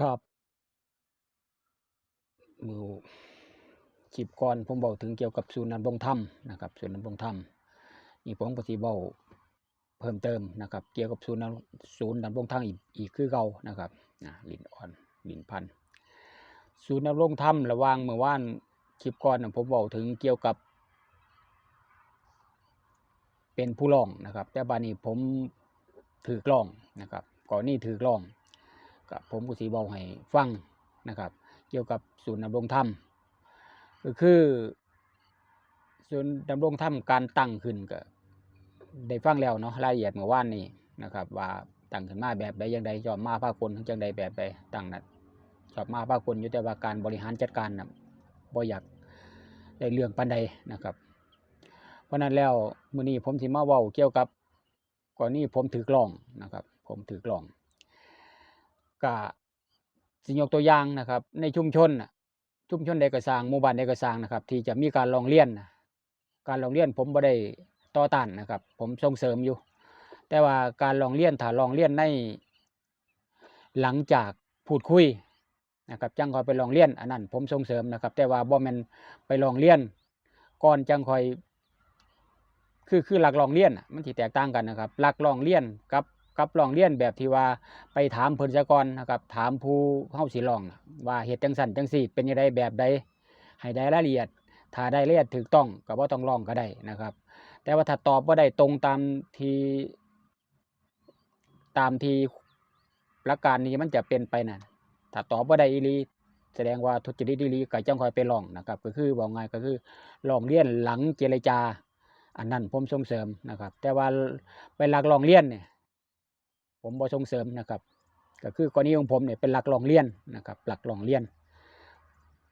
ครับมือคลิปก่อนผมบอกถึงเกี่ยวกับศูนย์ดำรงธรรมนะครับศูนย์ดำรงธรรมนี่ผมก็สิเว้าเพิ่มเติมนะครับ เกี่ยวกับศูนย์ดำศูนย์ดำรงธรรมอีกอีกคือเก่านะครับอ่าลิ้นอ่อนลินพันศูนย์ดำรงธรรมระว่างเมื่อวานคลิปก่อนผมบอกถึงเกี่ยวกับ เป็นผู้ร้องนะครับ แต่บานี้ผมถือกล้องนะครับก่อนนี้ถือกล้อง กับผมก็สีบอกให้ฟังนะครับเกี่ยวกับศูนย์ดำรงธรรมก็คือศูนย์ดำรงธรรมการตั้งขึ้นก็ได้ฟังแล้วเนาะรายละเอียดเมื่อวานนี้นะครับ ว่าตั้งขึ้นมาแบบใดอย่างใดจอมมาภาคคนจังใดแบบใดตั้งนั้นชอบมาภาคคนอยู่แต่ว่าการบริหารจัดการนะบ่อยากได้เรื่องปันใดนะครับ เพราะนั้นแล้วมื้อนี้ผมสิมาเว้าเกี่ยวกับก่อนนี้ผมถือกล้องนะครับ ผมถือกล้อง ก็สิยกตัวอย่างนะครับ ในชุมชนชุมชนใดก็สร้างหมู่บ้านใดก็สร้างนะครับ ที่จะมีการร้องเรียนการร้องเรียนผมบ่ได้ต่อต้านนะครับ ผมส่งเสริมอยู่ แต่ว่าการร้องเรียนถ้าร้องเรียนในหลังจากพูดคุยนะครับจังคอยไปร้องเรียนอันนั้นผมส่งเสริมนะครับ แต่ว่าบ่แมนไปร้องเรียนก่อนจังคอยคือคือหลักรองเรียนมันสิแตกต่างกันนะครับหลักรองเรียนกับ กับร้องเรียนแบบที่ว่าไปถามเพิ่นซะก่อนนะครับถามผู้เฮาสิร้อง ว่าเหตุจังซั่นจังซี่ เป็นจังไดแบบใดให้ได้รายละเอียด ถ้าได้รายละเอียดถูกต้องก็บ่ต้องร้องก็ได้นะครับ แต่ว่าถ้าตอบบ่ได้ตรงตามที่ตามที่หลักการนี้มันจะเป็นไปนั่นถ้าตอบบ่ได้อีหลีแสดงว่าทุจริตอีหลีก็จังคอยไปร้องนะครับ ก็คือว่าง่ายก็คือร้องเรียนหลังเจรจาอันนั้นผมส่งเสริมนะครับ แต่ว่าไปหลักร้องเรียนเนี่ย ผมบ่ส่งเสริมนะครับ ก็คือกรณีของผมเนี่ยเป็นหลักรองเรียนนะครับ หลักรองเรียน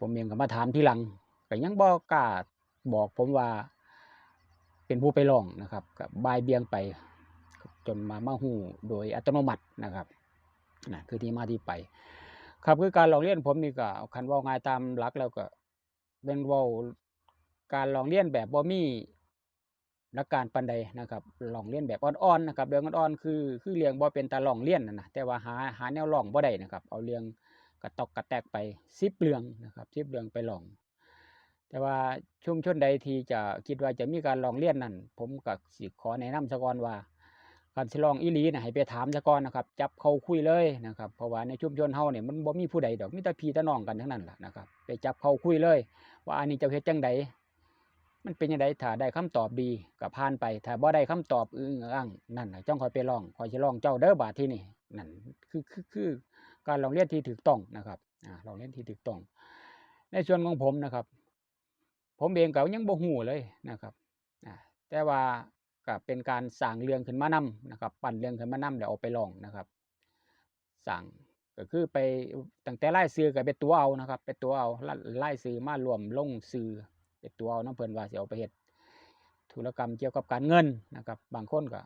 ผมเองก็มาถามทีหลังก็ยังบ่กล้าบอกผมว่าเป็นผู้ไปร้องนะครับก็บายเบี่ยงไป จนมามาฮู้โดยอัตโนมัตินะครับนะคือที่มาที่ไป ครับคือการร้องเรียนผมนี่ก็คันว้าง่ายตามหลักแล้วก็เป็นว้าการร้องเรียนแบบบ่มี หลักการปานใดนะครับร้องเรียนแบบอ่อนๆนะครับเรื่องอ่อนๆคือคือเรื่องบ่เป็นตาร้องเรียนนั่นะแต่ว่าหาหาแนวร้องบ่ได้นะครับ เอาเรื่องกระตอกกระแตกไป10เรืองนะครับ10เรืองไปร้อง แต่ว่าชุมชนใดที่จะคิดว่าจะมีการร้องเรียนนั่นผมก็สิขอแนะนำซะกอนว่าการสิร้องอีหลีน่ะให้ไปถามซะกอนนะครับ จับเขาคุยเลยนะครับเพราะว่าในชุมชนเฮาเนี่ยมันบ่มีผู้ใดดอกมีแต่พี่แต่น้องกันทั้งนั้นแหละนะครับไปจับเขาคุยเลย ว่าอันนี้จ้าเฮ็ดจังใด มันเป็นจังไดถ้าได้คำตอบดีก็ผ่านไป ถ้าบ่ได้คำตอบอึ้งอ้างนั่นจ้องคอยไปร้องคอยสิร้องเจ้าเด้อบาดที่นี่นั่นคือคือคือการร้องเรียนที่ถูกต้องนะครับอ่าร้องเรียนที่ถูกต้อง ในส่วนของผมนะครับ ผมเองก็ยังบ่ฮู้เลยนะครับอ่าแต่ว่าก็เป็นการสร้างเรื่องขึ้นมานํนะครับ ปั้นเรื่องขึ้นมานํแล้วเอาไปร้องนะครับสร้างก็คือไปตั้งแต่รายชื่อก็ไปตัวเอานะครับ ไปตัวเอารรายชื่อมารวมลงชื่อ ไปตัวเอานํเพลินว่าเสิเอาไปเฮ็ดธุรกรรมเกี่ยวกับการเงินนะครับ บางคนก็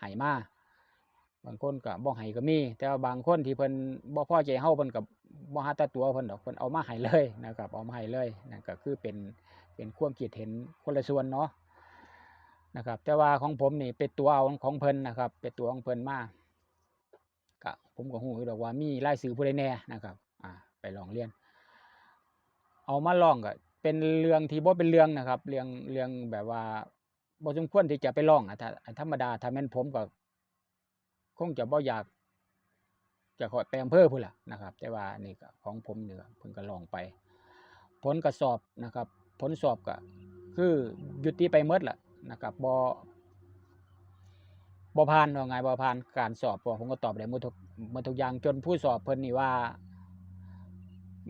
ให้มาบางคนก็บ่ให้ก็มี แต่ว่าบางคนที่เพิ่นบ่พ่อใจเฮาเพิ่นก็บ่หาแต่ตัวเพิ่นดอกเพิ่นเอามาให้เลยนะครับ เอามาให้เลยนั่นก็คือเป็นเป็นความคิดเห็นคนละส่วนเนาะนะครับ แต่ว่าของผมนี่เป็นตัวเอาของเพิ่นนะครับ เป็นตัวของเพิ่นมาก็ผมก็ฮู้อยู่ดอกว่ามีรายชื่อผู้ใดแน่นะครับ อ่า ไปร้องเรียน เอามาร้องก็ เป็นเรื่องที่บ่เป็นเรื่องนะครับ เรื่องเรื่องแบบว่าบ่สมควรที่จะไปร้องอะถ้าธรรมดาถ้าแม่นผมก็คงจะบ่อยากจะขอไปอำเภอพุ่นล่ะนะครับ แต่ว่านี่ก็ของผมนี่ก็เพิ่นก็ลองไป ผลก็สอบนะครับ ผลสอบก็คือยุติไปหมดแล้วนะครับบ่บ่ผ่านว่าไงบ่ผ่านการสอบผมก็ตอบได้หมดทุกหมดทุกอย่างจนผู้สอบเพิ่นนี่ว่า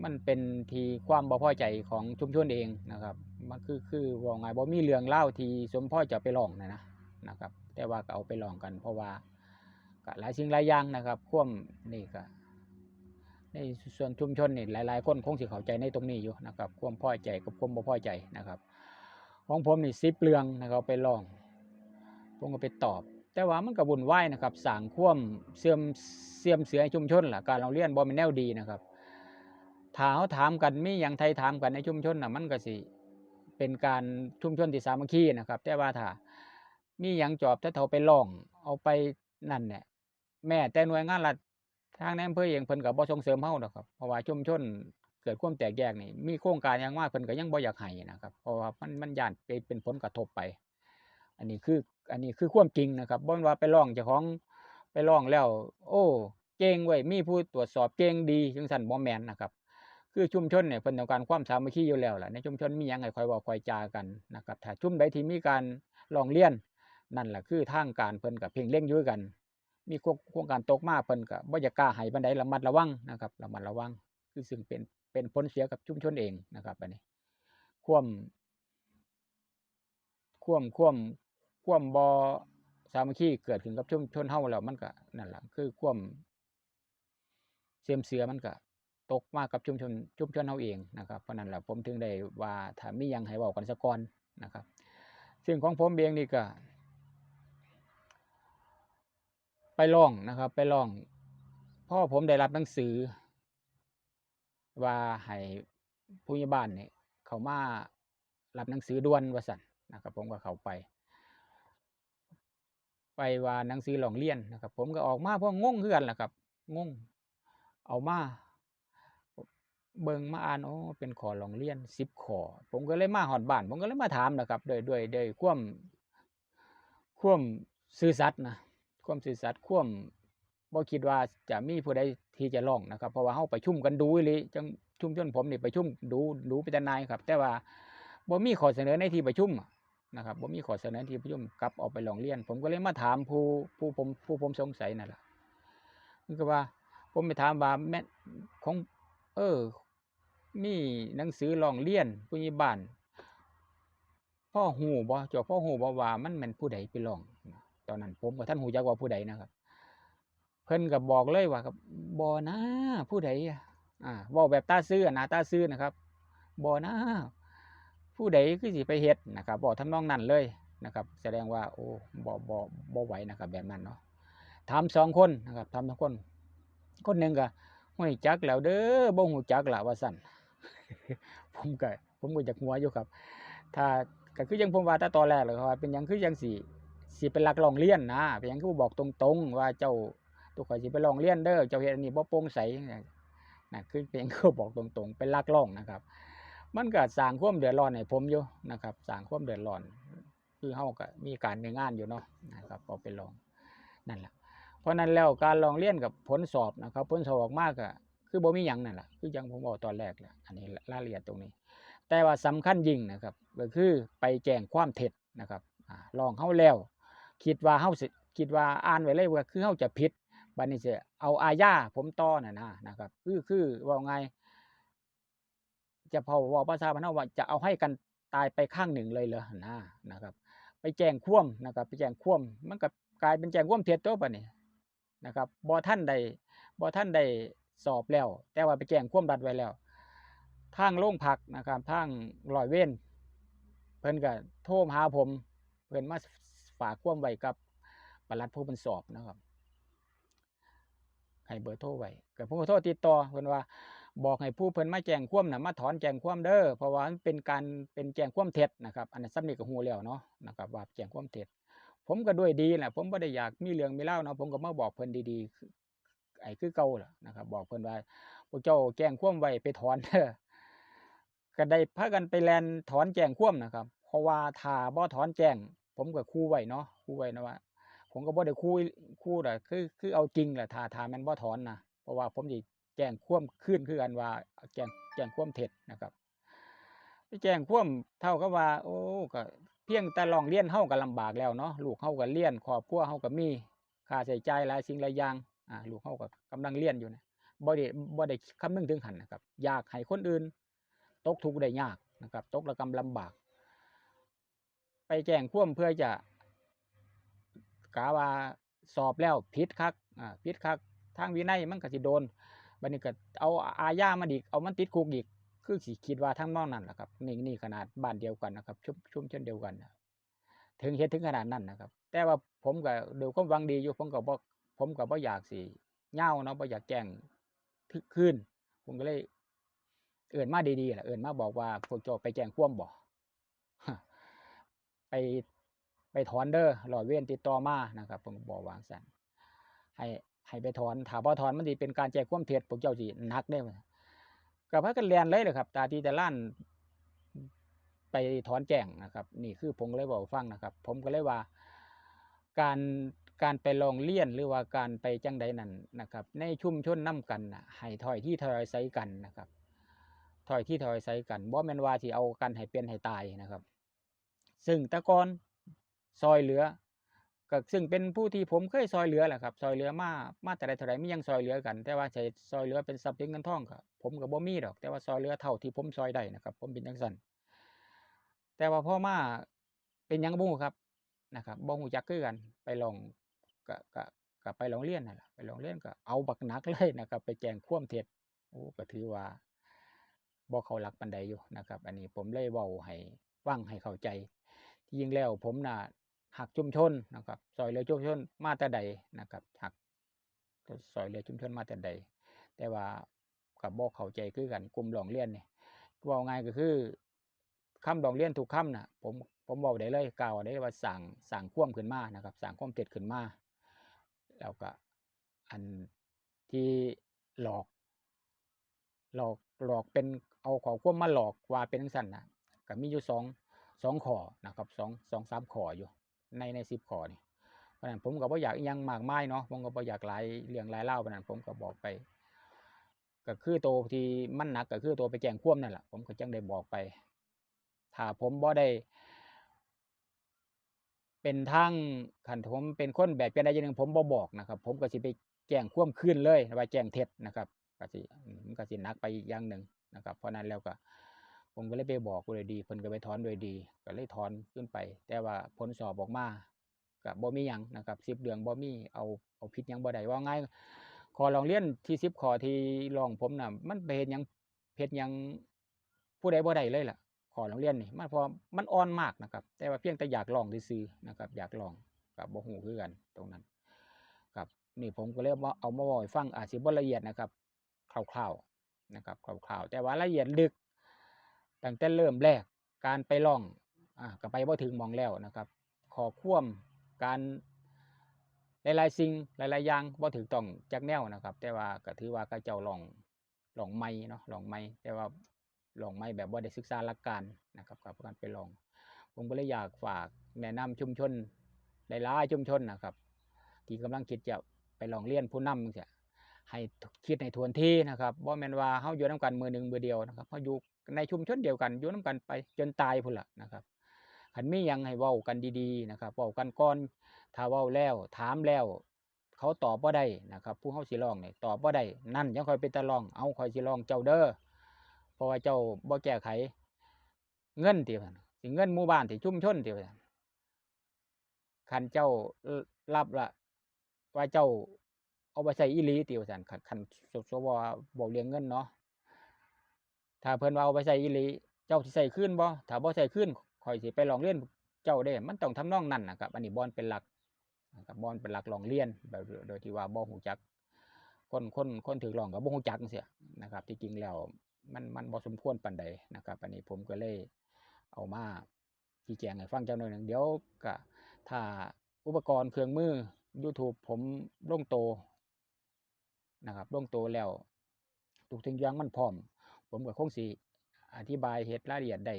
มันเป็นทีความบ่พอใจของชุมชนเองนะครับ มันคือคือว่าไงบ่มีเรื่องเล่าทีสมพ่อจะไปร้องนะนะนะครับ แต่ว่าก็เอาไปร้องกัน เพราะว่าก็หลายสิ่งหลายอย่างนะครับควมนี่ก็ในส่วนชุมชนนี่หลาย ๆ คนคงสิเข้าใจในตรงนี้อยู่นะครับ ความพอใจกับความบ่พอใจนะครับ ของผมนี่10เรื่องนะครับไปร้องผมก็ไปตอบ แต่ว่ามันก็วุ่นวายนะครับสร้างควมเสื่อมเสื่อมเสียให้ชุมชนล่ะการร้องเรียนบ่แม่นแนวดีนะครับ ถ้าเขาถามกันมีหยังไทยถามกันในชุมชนน่ะมันก็สิ เป็นการชุมชนที่สามัคคีนะครับ แต่ว่าถ้ามีหยังจอบถ้าเขาไปร้อง เอาไปนั่นเนี่ยแม้แต่หน่วยงานรัฐทางในอำเภอเองเพิ่นก็บ่ส่งเสริมเฮาดอกครับเพราะว่าชุมชนเกิดความแตกแยกนี่มีโครงการหยังมาเพิ่นก็ยังบ่อยากให้นะครับ เพราะว่ามันมันย้านไปเป็นผลกระทบไป อันนี้คืออันนี้คือความจริงนะครับบ่นว่าไปร้องเจ้าของไปร้องแล้ว โอ้ เก่งเว้ยมีผู้ตรวจสอบเก่งดีจังซั่นบ่แม่นนะครับ คือชุมชนเนี่ยเพิ่นต้องการความสามัคคีอยู่แล้วล่ะในชุมชนมีหยังให้คอยเว้าคอยจากันนะครับถ้าชุมใดที่มีการร้องเรียนนั่นแหละคือทางการเพิ่นก็เพ่งเล็งยู่คือกัน มีโครงการตกมาเพิ่นก็บ่อยากกล้าให้ปานใดระมัดระวังนะครับระมัดระวัง คือซึ่งเป็นเป็นผลเสียกับชุมชนเองนะครับอันนี้ควมควมควมควมบ่สามัคคีเกิดขึ้นกับชุมชนเฮาแล้วมันก็นั่นแหละคือควมเสื่อมเสียมันก็ ตกมากับชุมชนชุมชนเฮาเองนะครับเพราะนั้นแหละผมถึงได้ว่าถ้ามียังให้เว้ากันซะก่อนนะครับ ซึ่งของผมเองนี่ก็ ไปร้องนะครับ ไปร้องพราะผมได้รับหนังสือ ว่าให้ผู้ใหญ่บ้านเนี่ยเขามารับหนังสือด่วนว่าซั่นนะครับ ผมก็เข้าไป ไปว่าหนังสือร้องเรียนนะครับ ผมก็ออกมาเพราะงงคือกันล่ะครับงงเอามา เบิ่งมาอ่านโอ๋อเป็นขอร้องเรียน10ข้อผมก็เลยมาฮอดบ้าน ผมก็เลยมาถามนะครับด้วยด้วยด้วยความความซื่อสัตย์นะความซื่อสัตย์ความบ่คิดว่าจะมีผู้ใดที่จะร้องนะครับ เพราะว่าเราประชุมกันดูอีหลีจังชุมชนผมนี่ประชุมดูดูเป็นตาหน่ายครับ แต่ว่าบ่มีข้อเสนอในที่ประชุมนะครับบ่มีข้อเสนอในที่ประชุมกลับเอาไปร้องเรียน ผมก็เลยมาถามผู้ผู้ผมผู้ผมสงสัยนั่นแหละคือก็ว่า ผมไปถามว่าแม่ของ เออ มีหนังสือร้องเรียนผู้ใหญ่บ้านพ่อฮู้บ่เจ้าพ่อฮู้บ่ว่ามันแม่นผู้ใดไปร้องตอนนั้นผมก็ทันฮู้จักว่าผู้ใดนะครับ เพิ่นก็บบอกเลยว่าบ่นะผู้ใดอะอาเว้าแบบตาซื่ออะตาซื่อนะครับบ่นะผู้ใดคือสิไปเฮ็ดนะครับเว้าทำนองนั้นเลยนะครับ แสดงว่าโอ้บ่บ่บ่ไหวนะครับ แบบนั้นเนาะถาม2คนนะครับถาม2คน คนหนึ่งก็"โอ้ยจักแหล้วเด้อบ่ฮู้จักละ"ว่าซั่น ผมก็ผมก็อยากหัวอยู่ครับ ถ้าก็คือจั่งผมว่าแต่ตอนแรกแหละครับเป็นยังคือจั่งสิสิไปลักร้องเรียนนะเป็นยังคือบ่บอกตรงๆ ว่าเจ้าตุข้อยสิไปร้องเรียนเด้อเจ้าเฮ็ดอันนี้บ่โปร่งใสนะคือเป็นยังคือบ่บอกตรงๆไปลักร้องนะครับ มันก็สร้างความเดือดร้อนให้ผมอยู่นะครับสร้างความเดือดร้อน คือเราก็มีการมีงานอยู่เนาะนะครับก็ไปร้องนั่นแหละเพราะนั้นแล้วการร้องเรียนกับผลสอบนะครับ ผลสอบออกมาก็ คือบ่มีหยังนั่นแหละคือจั่งผมเว้าตอนแรกแหละอันนี้รายละเอียดตรงนี้ แต่ว่าสำคัญยิ่งนะครับก็คือไปแจ้งความเท็จนะครับอ่องเราแล้ว คิดว่าเราสิคิดว่าอ่านไว้เลยว่าคือเราจะผิดบัดนี้สิเอาอาญาผมต่อนั่นนะนะครับ คือคือว้าไง จะเว้าเว้าภาษาบ้านเราว่าจะเอาให้กันตายไปข้างหนึ่งเลยเหรอนะนะครับ ไปแจ้งควมนะครับ ไปแจ้งควมมันก็กลายเป็นแจ้งควมเท็จตัวบัดนี้นะครับบ่ทันได้บ่ทันได้ สอบแล้ว แต่ว่าไปแจ้งความรัฐไว้แล้วทางโรงพักนะครับทางร้อยเวรเพิ่นก็โทรมาหาผม เพิ่นมาฝากความไว้กับปลัดผู้เพิ่นสอบนะครับให้เบอร์โทรไว้ก็ผมก็โทรติดต่อเพิ่นว่าบอกให้ผู้เพิ่นมาแจ้งความนะมาถอนแจ้งความเด้อเพราะว่ามันเป็นการเป็นแจ้งความเท็จนะครับ อันนั้นสำนี้ก็ฮู้แล้วเนาะนะครับว่าแจ้งความเท็จ ผมก็ด้วยดีแหละผมบ่ได้อยากมีเรื่องมีราเนาะผมก็มาบอกเพิ่นดีๆ ไอ้คือเก่าล่ะนะครับ บอกเพิ่อนว่าพวกเจ้าแจ้งความไว้ไปถอนเด้อก็ได้พากันไปแลนถอนแจ้งความนะครับ เพราะว่าถ้าบ่ถอนแจ้งผมก็ขู่ไว้เนาะขู่ไว้นะว่า ผมก็บ่ได้ขู่ขู่ดอกคือคือเอาจริงแหละถ้าถ้าม่นบ่ถอนนะเพราะว่าผมสิแจ้งความคืนคือกันว่าแจ้งแจ้งความเท็จนะครับไปแจ้งความเท่ากับว่า โอ้ก็เพียงแต่ร้องเรียนเราก็ลำบากแล้วเนาะลูกเราก็เรียนครอบครัวเราก็มีค่าใช้จ่ายหลายสิ่งหลายอย่าง อ่าลูกเราก็กำลังเรียนอยู่นะบ่ได้บ่ได้คำนึงถึงหันนะครับ อยากให้คนอื่น ตกทุกข์ได้ยากนะครับ ตกระกำลำบาก ไปแจ้งควมเพื่อจะกะว่าสอบแล้วผิดคักอ่าผิดคักทางวินัยมันก็สิโดนบัดนี้ก็เอาอาญามาอีกเอามันติดคุกอีกคือสิคิดว่าทำนองนั้นแหละครับนี่นี่ขนาดบ้านเดียวกันนะครับ ชุมชุมชนเดียวกันนะถึงเฮ็ดถึงขนาดนั้นนะครับ แต่ว่าผมก็ด้วยความวังดีอยู่ผมก็บ่ ผมก็บ่อยากสิยาเนาะบ่อยากแจ้งทคืนผมก็เลย เอิ้นมาดีๆแหละเอิ้นมาบอกว่าพวกเจ้าไปแจ้งความบ่ไปไปถอนเด้อร้อยเวรติดต่อมานะครับผมบอกว่างซั้นให้ให้ไปถอนถ้าบ่ถอนมันสิเป็นการแจ้งความเท็จพวกเจ้าสินักเด้ก็พากันเรียนเลยเลยครับ ตาที่แต่ล้านไปถอนแจ้งนะครับ นี่คือผมก็เลยบอกฟังนะครับ ผมก็เลยว่า การ การไปลองเลียนหรือว่าการไปจังใดนั่นนะครับ ในชุมชนนํกันนะให้ถอยที่ถอยอาศัยกันนะครับถอยที่ถอยอาศัยกันบ่แม่นว่าสิเอากันให้เป็นให้ตายนะครับ ซึ่งตะกอนซอยเหลือก็ซึ่งเป็นผู้ที่ผมเคยซอยเหลือแหละครับ ซอยเหลือมามาแต่ใดเท่าใดมียังซอยเหลือกัน แต่ว่าใช้ซอยเหลือเป็นทรัพย์สินเงินทองก็ผมก็บ่มีดอก แต่ว่าซอยเหลือเท่าที่ผมซอยได้นะครับ ผมเป็นจังซั่นแต่ว่าพ่อมาเป็นยังบ่งครับนะครับบ่ฮู้จักคือกันไปลอง ก็ก็ก็ไปร้องเรียนนั่นล่ะไปร้องเรียนก็เอาบักหนักเลยนะครับ ไปแจ้งควมเท็จโอ้ก็ถือว่าบ่เขาหลักปานใดอยู่นะครับ อันนี้ผมเลยเว้าให้ฟังให้เข้าใจ ที่จริงแล้วผมน่ะหักชุมชนนะครับซอยเหลือชุมชนมาแต่ใดนะครับหักซอยเหลือชุมชนมาแต่ใด แต่ว่ากับบ่เข้าใจคือกันกลุ่มร้องเรียนเนี่เว้าง่ายก็คือคำร้องเรียนทุกคำน่ะผมผมเว้าได้เลยกล่าวได้ว่าสร้างสร้างควมขึ้นมานะครับสร้างควมเท็จขึ้นมา แล้วก็อันที่หลอก หลอกหลอกเป็นเอาข้อควมมาหลอกว่าเป็นจังซั่นนะก็มีอยู่สองสองข้อนะครับสองสองสามข้ออยู่ ในในสิบข้อนี่เพราะนั้นผมก็บ่อยากยังมากมายเนาะผมก็บ่อยากหลายเรื่องหลายเล่าวปานนั้นผมก็บอกไป ก็คือตัวที่มันหนักก็คือตัวไปแจ้งความนั่นแหละผมก็จังได้บอกไป ถ้าผมบ่ได้ เป็นทางคันผมเป็นคนแบบจังใดจังหนึ่งผมบ่บอกนะครับ ผมก็สิไปแจ้งความคืนเลยว่าแจ้งเท็จนะครับก็สิมันก็สินักไปอย่างหนึ่งนะครับ เพราะนั้นแล้วก็ ผมก็เลยไปบอกโดยดีเพิ่นก็ไปถอนโดยดี ก็เลยถอนขึ้นไป แต่ว่าผลสอบออกมาก็บ่มีหยังนะครับ10เดือนบ่มีเอาเอาผิดหยังบ่ได้ว่าง่ายขอร้องเรียนที่10ข้อที่ร้องผมน่ะมันไปเฮ็ดหยังเฮ็ดยังผู้ใดบ่ได้เลยล่ะ ขอร้องเรียนนี่มันพราะมันอ่อนมากนะครับ แต่ว่าเพียงแต่อยากลองซื่อๆนะครับ อยากลองก็บ่ฮู้คือกันตรงนั้นครับนี่ผมก็เลยว่าเอามาเว้าให้ฟังอาจสิบ่ละเอียดนะครับคร่าวๆนะครับคร่าวๆแต่ว่าละเอียดลึกตั้งแต่เริ่มแรกการไปล่องอ่าก็ไปบ่ถึงมองแล้วนะครับ ขอควมการหลายๆสิ่งหลายๆอย่างบ่ถูกต้องจักแนวนะครับ แต่ว่าก็ถือว่าเขาเจ้าลองลองใหม่เนาะลองใหม่แต่ว่า ลองใหม่แบบบ่าได้ศึกษาหลักการนะครับกับการไปลอง ผมก็เลยอยากฝากแนะนำชุมชนหลายๆชุมชนนะครับ ที่กำลังคิดจะไปลองเรียนผู้นำจะให้คิดให้ทวนที่นะครับบ่แมนว่าเฮาอยู่นํกันมือหนึ่งมือเดียวนะครับเฮาอยู่ในชุมชนเดียวกันอยู่นํกันไปจนตายพุ่นละนะครับคันมียังให้เว้ากันดีๆนะครับเว้ากันก่อนถ้าเว้าแล้ว ถามแล้ว เขาตอบบ่าได้นะครับ ผู้เฮาสิร้องนี่ตอบบ่าได้นั่นยังคอยเป็นตาร้องเอาคอยสิร้องเจ้าเด้อ เพราะว่าเจ้าบ่แก้ไข เงินติว่าสิเงินหมู่บ้านที่ชุมชนติว่าคันเจ้ารับละว่าเจ้าเอาไปใช้อีลีติว่าซั่นคันคันสสวบอกเรื่องเงินเนาะถ้าเพิ่นว่าเอาไปใช้อีลีเจ้าสิใช้คืนบ่ถ้าบ่ใช้คืนข้อยสิไปร้องเรียนเจ้าเด้ มันต้องทำนองนั้นนะครับ อันนี้บอนเป็นหลักนะครับบอนเป็นหลักร้องเรียนแบบโดยที่ว่าบ่ฮู้จัก คนคนคนถูกร้องก็บ่ฮู้จักจังซี้นะครับ ที่จริงแล้ว มันมันบ่สมควรปานใดนะครับอันนี้ผมก็เลยเอามาชี้แจงให้ฟังเจักหน่อยหนึ่งเดี๋ยวก็ถ้าอุปกรณ์เครื่องมือ YouTube ผมลงโตนะครับลงโตแล้วทุกสิ่งย่างมันพร้อม ผมก็คงสิอธิบายเฮ็ดรายละเอียดได้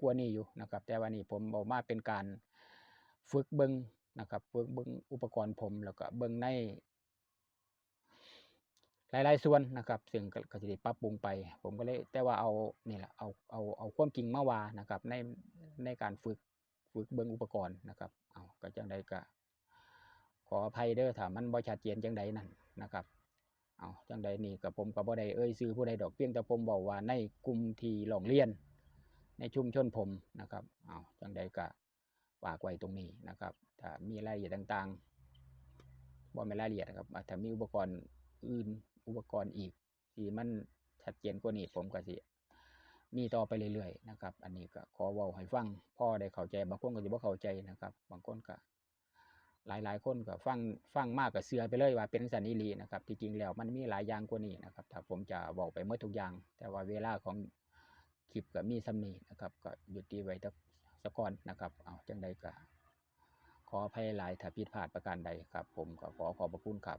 กว่านี้อยู่นะครับ แต่ว่านี่ผมเอามาเป็นการฝึกเบิงนะครับฝึกเบิงอุปกรณ์ผมแล้วก็เบิงใน หลายๆส่วนนะครับ ซึ่งก็ก็สิได้ปรับปรุงไป ผมก็เลยแต่ว่าเอานี่แหละเอาเอาเอาความจริงมาว่านะครับ ในในการฝึกฝึกเบิ่งอุปกรณ์นะครับเอาก็จังใดก็ขออภัยเด้อถ้ามันบ่ชัดเจนจังใดนั่นนะครับเอาจังใดนี่ก็ผมก็บ่ได้เอ่ยชื่อผู้ใดดอกเพียงแต่ผมเว้าว่าในกลุ่มที่ร้องเรียน ในชุมชนผมนะครับเอาจังใดก็ฝากไว้ตรงนี้นะครับ ถ้ามีรายละเอียดต่างๆบ่แม่นรายละเอียดนะครับอ่าถ้ามีอุปกรณ์อื่น อุปกรณ์อีกที่มันชัดเจนกว่านี้ผมก็สิมีต่อไปเรื่อยๆนะครับ อันนี้ก็ขอเว้าให้ฟังพ่อได้เข้าใจบางคนก็สิบ่เข้าใจนะครับ บางคนก็หลายๆ คนก็ฟังฟังมากก็เชื่อไปเลยว่าเป็นจั่งซั้นอีหลีนะครับ ที่จริงแล้วมันมีหลายอย่างกว่านี้นะครับ ถ้าผมจะเว้าไปหมดทุกอย่าง แต่ว่าเวลาของคลิปก็มีสำนีนะครับ ก็หยุดติไว้จักซะก่อนนะครับ เอ้าจังใดก็ขออภัยหลายถ้าผิดพลาดประการใดครับ ผมก็ขอขอบพระคุณครับ